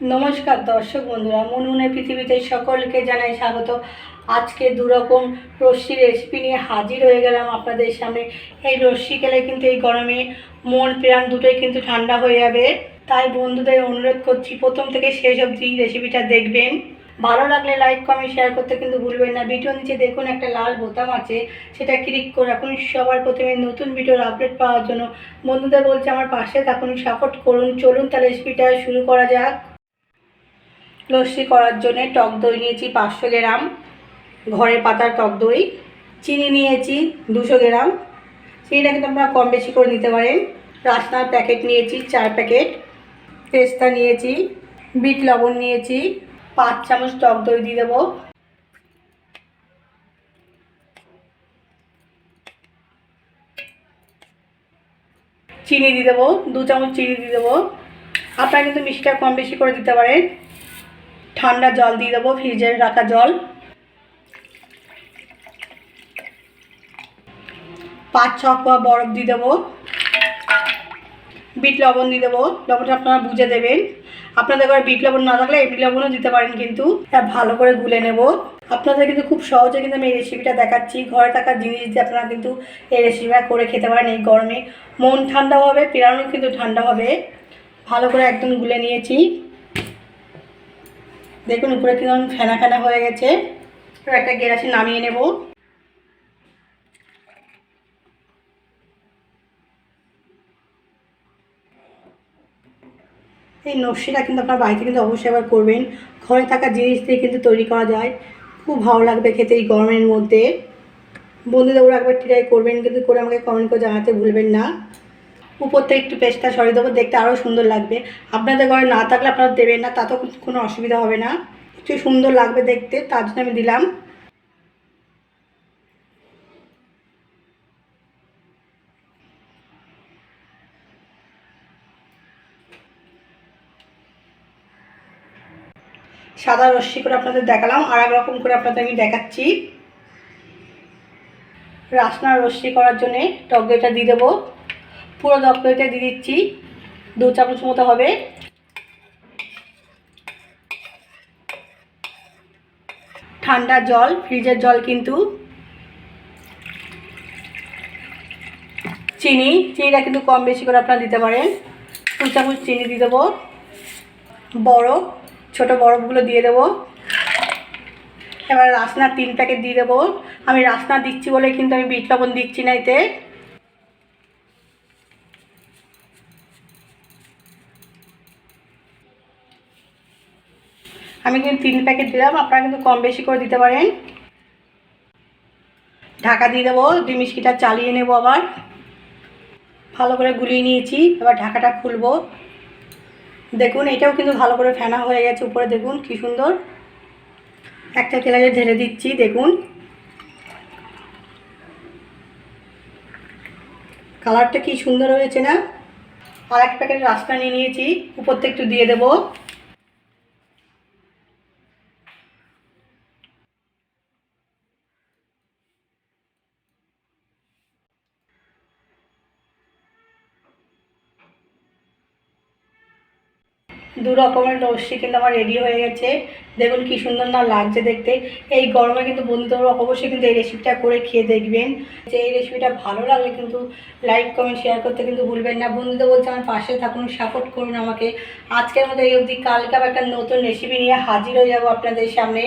নমস্কার দর্শক বন্ধুরা, মনমুনের পৃথিবীতে সকলকে জানাই স্বাগত। আজকে দুরকম রশ্মি রেসিপি নিয়ে হাজির হয়ে গেলাম আপনাদের সামনে। এই রশ্মি খেলে কিন্তু এই গরমে মন, প্রাণ দুটোই কিন্তু ঠান্ডা হয়ে যাবে। তাই বন্ধুদের অনুরোধ করছি, প্রথম থেকে শেষ অবধি রেসিপিটা দেখবেন। ভালো লাগলে লাইক কমেন্ট শেয়ার করতে কিন্তু ভুলবেন না। ভিডিও নিচে দেখুন একটা লাল বোতাম আছে, সেটা ক্লিক করে রাখুন। সবার প্রথমে নতুন ভিডিওর আপডেট পাওয়ার জন্য বন্ধুদের বলছে, আমার পাশে থাকুন সাপোর্ট করুন। চলুন তাহলে রেসিপিটা শুরু করা যাক। লস্যি করার জন্য টক দই নিয়েছি পাঁচশো গ্রাম। ঘরে পাতার টক দই। চিনি নিয়েছি দুশো গ্রাম। চিনিটা কিন্তু আপনারা কম বেশি করে নিতে পারেন। রাসনার প্যাকেট নিয়েছি চার প্যাকেট। পেস্তা নিয়েছি, বিট লবণ নিয়েছি, পাঁচ চামচ টক দই দিয়ে দেবো। চিনি দিয়ে দেবো, দু চামচ চিনি দিয়ে দেবো। আপনারা কিন্তু মিষ্টিটা কম বেশি করে দিতে পারেন। ঠান্ডা জল দিয়ে দেবো, ফ্রিজে রাখা জল। পাঁচ, ছ কোয়া বরফ দিয়ে দেবো। বিট লবণ দিয়ে দেবো। লবণটা আপনারা বুঝে দেবেন। আপনাদের ঘরে বিট লবণ না থাকলে এমনি লবণও দিতে পারেন কিন্তু। এটা ভালো করে গুলে নেব। আপনাদের কিন্তু খুব সহজে কিন্তু আমি এই রেসিপিটা দেখাচ্ছি। ঘরে থাকা জিনিস দিয়ে আপনারা কিন্তু এই রেসিপিটা করে খেতে পারেন এই গরমে। মন ঠান্ডাও হবে, পেরানো কিন্তু ঠান্ডা হবে। ভালো করে একদম গুলে নিয়েছি। দেখুন, উপরে কীরকম ফেনা ফেনা হয়ে গেছে। একটা গেলাসে নামিয়ে নেব। এই নকশিটা কিন্তু আপনার বাড়িতে কিন্তু অবশ্যই আবার করবেন। ঘরে থাকা জিনিস দিয়ে কিন্তু তৈরি করা যায়। খুব ভালো লাগবে খেতে এই গরমের মধ্যে। বন্ধুদের ওরা একবার ট্রাই করবেন, কিন্তু করে আমাকে কমেন্ট করে জানাতে ভুলবেন না। উপর থেকে একটু পেস্টটা সরিয়ে দেবো, দেখতে আরও সুন্দর লাগবে। আপনাদের ঘরে না থাকলে আপনারা দেবেন না, তাতেও কোনো অসুবিধা হবে না। একটু সুন্দর লাগবে দেখতে, তার জন্য আমি দিলাম। সাদা রশ্মি করে আপনাদের দেখালাম আর রকম করে আপনাদের আমি দেখাচ্ছি। রাসনার রশ্মি করার জন্যে টক দিয়ে দেবো। পুরো দইটা দিয়ে দিচ্ছি। দু চামচ মতো হবে। ঠান্ডা জল, ফ্রিজের জল কিন্তু। চিনি, চিনিটা কিন্তু কম বেশি করে আপনারা দিতে পারেন। দু চামচ চিনি দিয়ে দেবো। বরফ ছোট বরফগুলো দিয়ে দেবো। এবার রাসনার তিন প্যাকেট দিয়ে দেবো। আমি রাসনা দিচ্ছি বলে কিন্তু আমি বিট লবণ দিচ্ছি না এতে। আমি কিন্তু তিন প্যাকেট দিলাম, আপনারা কিন্তু কম বেশি করে দিতে পারেন। ঢাকা দিয়ে দেবো মিষ্টিটা চালিয়ে নেব আবার। ভালো করে গুলিয়ে নিয়েছি, এবার ঢাকাটা খুলবো। দেখুন, এটাও কিন্তু ভালো করে ফেনা হয়ে গেছে উপরে, দেখুন কি সুন্দর। একটা কেলারে ঢেলে দিচ্ছি, দেখুন। কালারটা কি সুন্দর হয়েছে না? আর এক প্যাকেট রাস্তা নিয়ে নিয়েছি, উপর থেকে একটু দিয়ে দেবো। দু রকমের লস্যি কিন্তু আমার রেডি হয়ে গেছে। দেখুন কি সুন্দর না লাগছে দেখতে। এই গরমে কিন্তু বন্ধুরা অবশ্যই কিন্তু এই রেসিপিটা করে খেয়ে দেখবেন। যে এই রেসিপিটা ভালো লাগলে কিন্তু লাইক কমেন্ট শেয়ার করতে কিন্তু ভুলবেন না। বন্ধুদের বলছে আমার পাশে থাকুন সাপোর্ট করুন আমাকে। আজকের মতো এই অবধি। কালকে আবার একটা নতুন রেসিপি নিয়ে হাজির হয়ে যাব আপনাদের সামনে।